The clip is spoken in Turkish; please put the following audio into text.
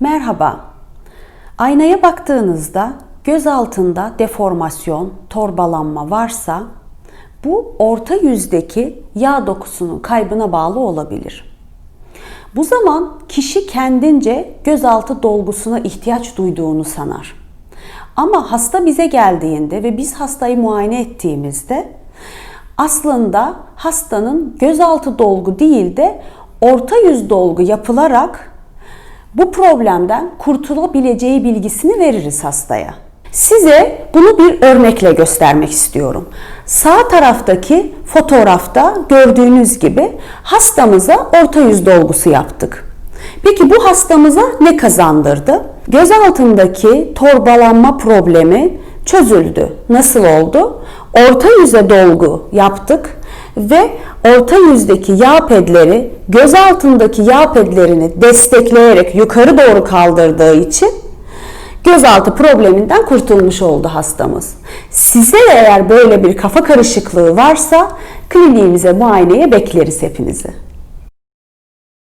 Merhaba. Aynaya baktığınızda göz altında deformasyon, torbalanma varsa bu orta yüzdeki yağ dokusunun kaybına bağlı olabilir. Bu zaman kişi kendince gözaltı dolgusuna ihtiyaç duyduğunu sanar. Ama hasta bize geldiğinde ve biz hastayı muayene ettiğimizde aslında hastanın gözaltı dolgu değil de orta yüz dolgu yapılarak bu problemden kurtulabileceği bilgisini veririz hastaya. Size bunu bir örnekle göstermek istiyorum. Sağ taraftaki fotoğrafta gördüğünüz gibi hastamıza orta yüz dolgusu yaptık. Peki bu hastamıza ne kazandırdı? Göz altındaki torbalanma problemi çözüldü. Nasıl oldu? Orta yüze dolgu yaptık ve orta yüzdeki yağ pedleri göz altındaki yağ pedlerini destekleyerek yukarı doğru kaldırdığı için gözaltı probleminden kurtulmuş oldu hastamız. Size eğer böyle bir kafa karışıklığı varsa kliniğimize muayeneye bekleriz hepinizi.